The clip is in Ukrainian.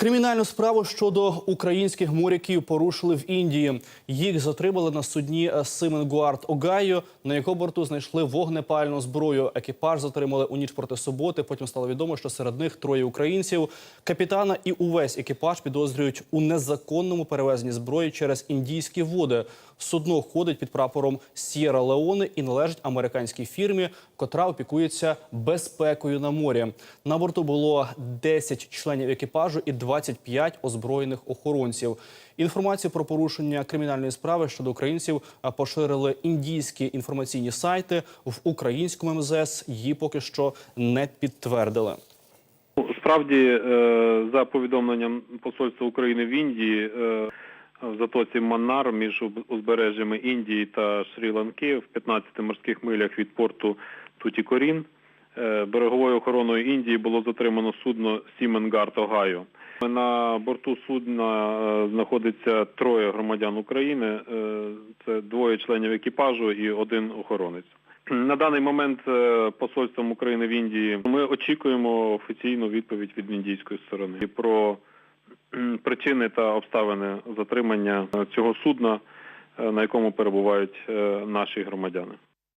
Кримінальну справу щодо українських моряків порушили в Індії. Їх затримали на судні Сименгуард Огайо, на його борту знайшли вогнепальну зброю. Екіпаж затримали у ніч проти суботи. Потім стало відомо, що серед них троє українців. Капітана і увесь екіпаж підозрюють у незаконному перевезенні зброї через індійські води. Судно ходить під прапором Сєра Леоне і належить американській фірмі, котра опікується безпекою на морі. На борту було 10 членів екіпажу і 25 озброєних охоронців. Інформацію про порушення кримінальної справи щодо українців поширили індійські інформаційні сайти. В українському МЗС її поки що не підтвердили. Справді, е, за повідомленням Посольства України в Індії, е, в затоці Маннар між узбережжями Індії та Шрі-Ланки в 15 морських милях від порту Тутікорін е, береговою охороною Індії було затримано судно Сіменгард Огайо. На борту судна е, знаходиться троє громадян України. е, Це двоє членів екіпажу і один охоронець. На даний момент е, посольством України в Індії ми очікуємо офіційну відповідь від індійської сторони про причини та обставини затримання цього судна, на якому перебувають наші громадяни.